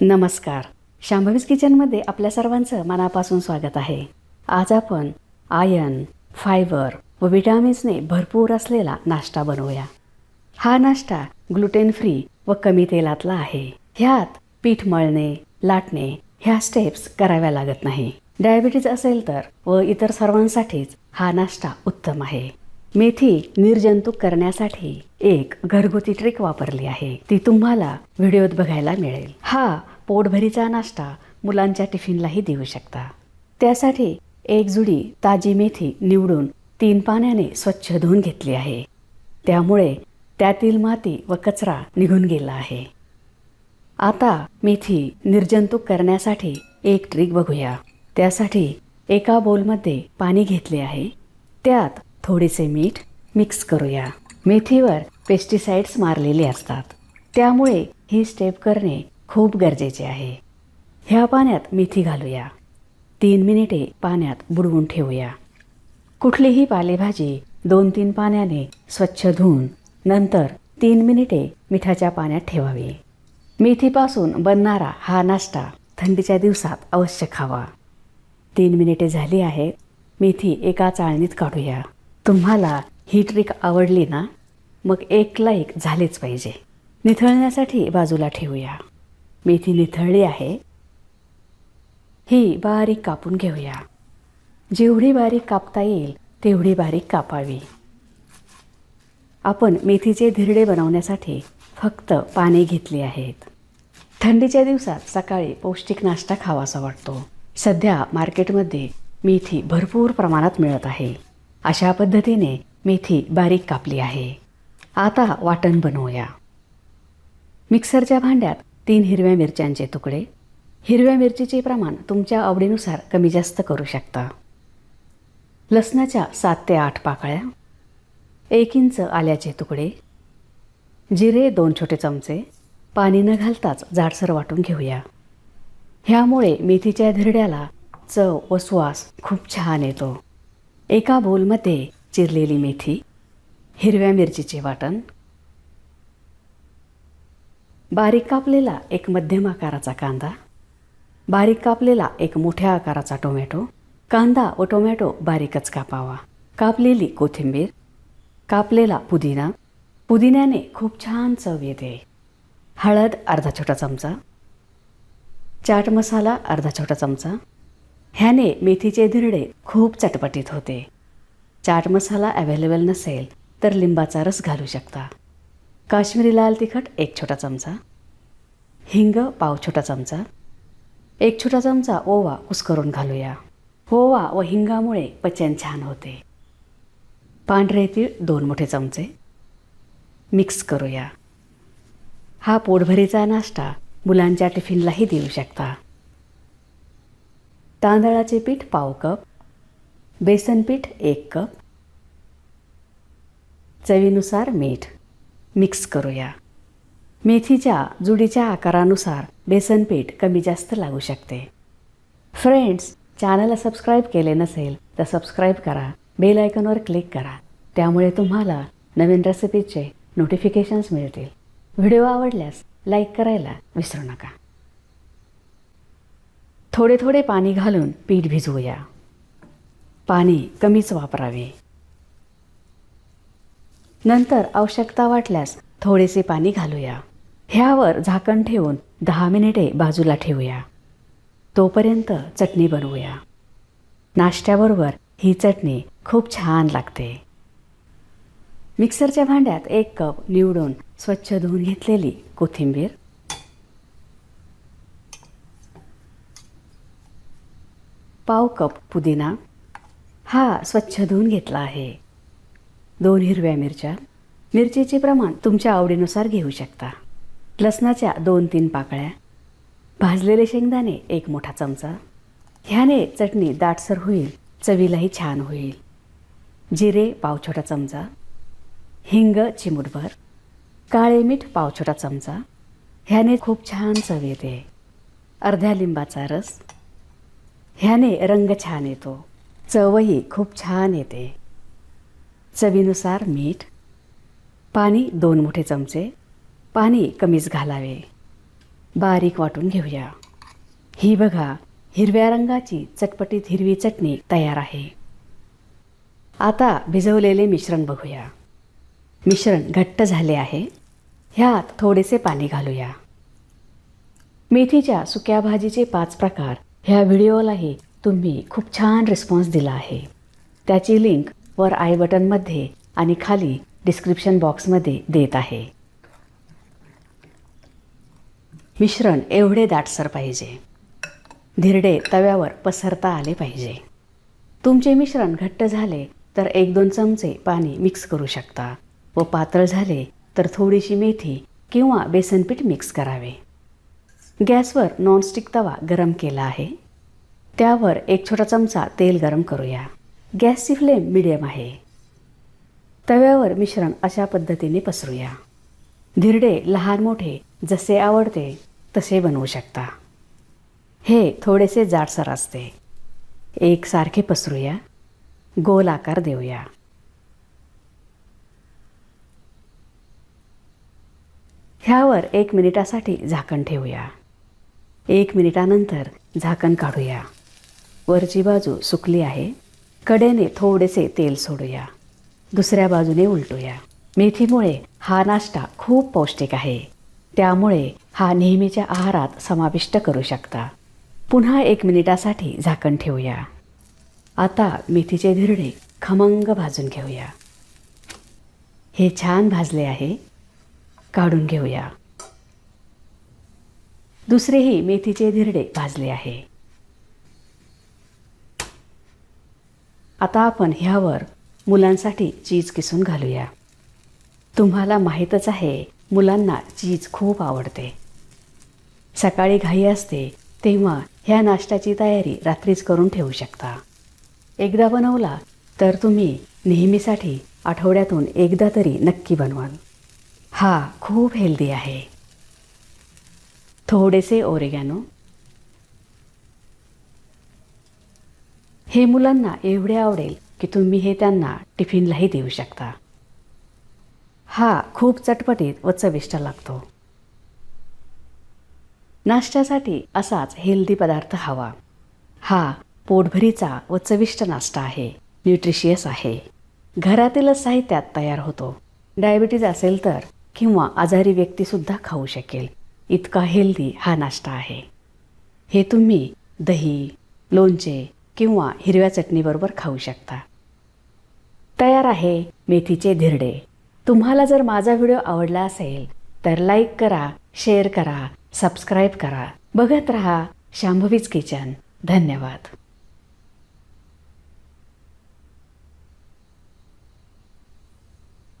नमस्कार. शांभवीज किचनमध्ये आपल्या सर्वांचं मनापासून स्वागत आहे. आज आपण आयन फायबर व विटॅमिन्सने भरपूर असलेला नाश्ता बनवूया. हा नाश्ता ग्लुटेन फ्री व कमी तेलातला आहे. ह्यात पीठ मळणे लाटणे ह्या स्टेप्स कराव्या लागत नाही. डायबिटीज असेल तर व इतर सर्वांसाठीच हा नाश्ता उत्तम आहे. मेथी निर्जंतुक करण्यासाठी एक घरगुती ट्रिक वापरली आहे. ती तुम्हाला व्हिडिओत बघायला मिळेल. हा पोटभरीचा नाश्ता मुलांच्या टिफिनलाही देऊ शकता. त्यासाठी एक जुडी ताजी मेथी निवडून तीन पाण्याने स्वच्छ धुवून घेतली आहे. त्यामुळे त्यातील माती व कचरा निघून गेला आहे. आता मेथी निर्जंतुक करण्यासाठी एक ट्रिक बघूया. त्यासाठी एका बोलमध्ये पाणी घेतले आहे. त्यात थोडेसे मीठ मिक्स करूया. मेथीवर पेस्टिसाइड्स मारलेले असतात. त्यामुळे ही स्टेप करणे खूप गरजेचे आहे. ह्या पाण्यात मेथी घालूया. तीन मिनिटे पाण्यात बुडवून ठेवूया. कुठलीही पालेभाजी दोन तीन पाण्याने स्वच्छ धुवून नंतर तीन मिनिटे मिठाच्या पाण्यात ठेवावी. मेथीपासून बनणारा हा नाश्ता थंडीच्या दिवसात अवश्य खावा. तीन मिनिटे झाली आहेत. मेथी एका चाळणीत काढूया. तुम्हाला ही ट्रिक आवडली ना मग एक लाईक झालेच पाहिजे. निथळण्यासाठी बाजूला ठेवूया. मेथी निथळली आहे. ही बारीक कापून घेऊया. जेवढी बारीक कापता येईल तेवढी बारीक कापावी. आपण मेथीचे धिरडे बनवण्यासाठी फक्त पाने घेतली आहेत. थंडीच्या दिवसात सकाळी पौष्टिक नाश्ता खावासा वाटतो. सध्या मार्केटमध्ये मेथी भरपूर प्रमाणात मिळत आहे. अशा पद्धतीने मेथी बारीक कापली आहे. आता वाटण बनवूया. मिक्सरच्या भांड्यात तीन हिरव्या मिरच्यांचे तुकडे. हिरव्या मिरचीचे प्रमाण तुमच्या आवडीनुसार कमी जास्त करू शकता. लसणाच्या सात ते आठ पाकळ्या. एक इंच आल्याचे तुकडे. जिरे दोन छोटे चमचे. पाणी न घालताच जाडसर वाटून घेऊया. ह्यामुळे मेथीच्या धिरड्याला चव व सुवास खूप छान येतो. एका बोलमध्ये चिरलेली मेथी हिरव्या मिरचीचे वाटण बारीक कापलेला एक मध्यम आकाराचा कांदा बारीक कापलेला एक मोठ्या आकाराचा टोमॅटो कांदा व टोमॅटो बारीकच कापावा. कापलेली कोथिंबीर कापलेला पुदिना पुदिन्याने खूप छान चव येते. हळद अर्धा छोटा चमचा चाट मसाला अर्धा छोटा चमचा ह्याने मेथीचे धिरडे खूप चटपटीत होते. चाट मसाला अवेलेबल नसेल तर लिंबाचा रस घालू शकता. काश्मीरी लाल तिखट एक छोटा चमचा. हिंग पाव छोटा चमचा. एक छोटा चमचा ओवा कुस्करून घालूया. ओवा व हिंगामुळे पचन छान होते. पांढरे तीळ दोन मोठे चमचे. मिक्स करूया. हा पोटभरीचा नाश्ता मुलांच्या टिफिनलाही देऊ शकता. तांदळाचे पीठ पाव कप बेसन पीठ एक कप चवीनुसार मीठ मिक्स करूया. मेथीच्या जुडीच्या आकारानुसार बेसन पीठ कमी जास्त लागू शकते. फ्रेंड्स चॅनलला सबस्क्राईब केले नसेल तर सबस्क्राईब करा बेल आयकॉनवर क्लिक करा. त्यामुळे तुम्हाला नवीन रेसिपीचे नोटिफिकेशन्स मिळतील. व्हिडिओ आवडल्यास लाईक करायला विसरू नका. थोडे थोडे पाणी घालून पीठ भिजवूया. पाणी कमीच वापरावे. नंतर आवश्यकता वाटल्यास थोडेसे पाणी घालूया. ह्यावर झाकण ठेवून दहा मिनिटे बाजूला ठेवूया. तोपर्यंत चटणी बनवूया. नाश्त्याबरोबर ही चटणी खूप छान लागते. मिक्सरच्या भांड्यात एक कप निवडून स्वच्छ धुवून घेतलेली कोथिंबीर पाव कप पुदिना हा स्वच्छ धुवून घेतला आहे. दोन हिरव्या मिरच्या मिरचीचे प्रमाण तुमच्या आवडीनुसार घेऊ शकता. लसणाच्या दोन तीन पाकळ्या भाजलेले शेंगदाणे एक मोठा चमचा ह्याने चटणी दाटसर होईल चवीलाही छान होईल. जिरे पाव छोटा चमचा हिंग चिमूटभर काळे मीठ पाव छोटा चमचा ह्याने खूप छान चव येते. अर्ध्या लिंबाचा रस ह्याने रंग छान येतो. चवही खूप छान येते. चवीनुसार मीठ पाणी दोन मोठे चमचे पाणी कमीच घालावे. बारीक वाटून घेऊया. ही बघा हिरव्या रंगाची चटपटीत हिरवी चटणी तयार आहे. आता भिजवलेले मिश्रण बघूया. मिश्रण घट्ट झाले आहे. ह्यात थोडेसे पाणी घालूया. मेथीच्या सुक्या भाजीचे पाच प्रकार. ह्या व्हिडिओलाही तुम्ही खूप छान रिस्पॉन्स दिला आहे. त्याची लिंक वर आय बटनमध्ये आणि खाली डिस्क्रिप्शन बॉक्समध्ये देत आहे. मिश्रण एवढे दाटसर पाहिजे. धिरडे तव्यावर पसरता आले पाहिजे. तुमचे मिश्रण घट्ट झाले तर एक दोन चमचे पाणी मिक्स करू शकता व पातळ झाले तर थोडीशी मेथी किंवा बेसनपीठ मिक्स करावे. गॅसवर नॉनस्टिक तवा गरम केला आहे. त्यावर एक छोटा चमचा तेल गरम करूया. गॅसची फ्लेम मिडियम आहे. तव्यावर मिश्रण अशा पद्धतीने पसरूया. धिरडे लहान मोठे जसे आवडते तसे बनवू शकता. हे थोडेसे जाडसर असते. एक सारखे पसरूया. गोल आकार देऊया. ह्यावर एक मिनिटासाठी झाकण ठेवूया. एक मिनिटानंतर झाकण काढूया. वरची बाजू सुकली आहे. कडेने थोडेसे तेल सोडूया. दुसऱ्या बाजूने उलटूया. मेथीमुळे हा नाश्ता खूप पौष्टिक आहे. त्यामुळे हा नेहमीच्या आहारात समाविष्ट करू शकता. पुन्हा एक मिनिटासाठी झाकण ठेवूया. आता मेथीचे धिरडे खमंग भाजून घेऊया. हे छान भाजले आहे. काढून घेऊया. दुसरेही मेथीचे धिरडे भाजले आहे. आता आपण ह्यावर मुलांसाठी चीज किसून घालूया. तुम्हाला माहीतच आहे मुलांना चीज खूप आवडते. सकाळी घाई असते तेव्हा ह्या नाश्त्याची तयारी रात्रीच करून ठेवू शकता. एकदा बनवला तर तुम्ही नेहमीसाठी आठवड्यातून एकदा तरी नक्की बनवाल. हा खूप हेल्दी आहे. थोडेसे ओरेगॅनो. हे मुलांना एवढे आवडेल की तुम्ही हे त्यांना टिफिनलाही देऊ शकता. हा खूप चटपटीत व चविष्ट लागतो. नाश्त्यासाठी असाच हेल्दी पदार्थ हवा. हा पोटभरीचा व चविष्ट नाश्ता आहे. न्यूट्रिशियस आहे. घरातीलच साहित्यात तयार होतो. डायबिटीज असेल तर किंवा आजारी व्यक्तीसुद्धा खाऊ शकेल. इतका हेल्दी हा नाश्ता आहे. हे तुम्ही दही लोणचे किंवा हिरव्या चटणीबरोबर खाऊ शकता. तयार आहे मेथीचे धिरडे. तुम्हाला जर माझा व्हिडिओ आवडला असेल तर लाईक करा शेअर करा सबस्क्राईब करा. बघत रहा शांभवीज किचन. धन्यवाद.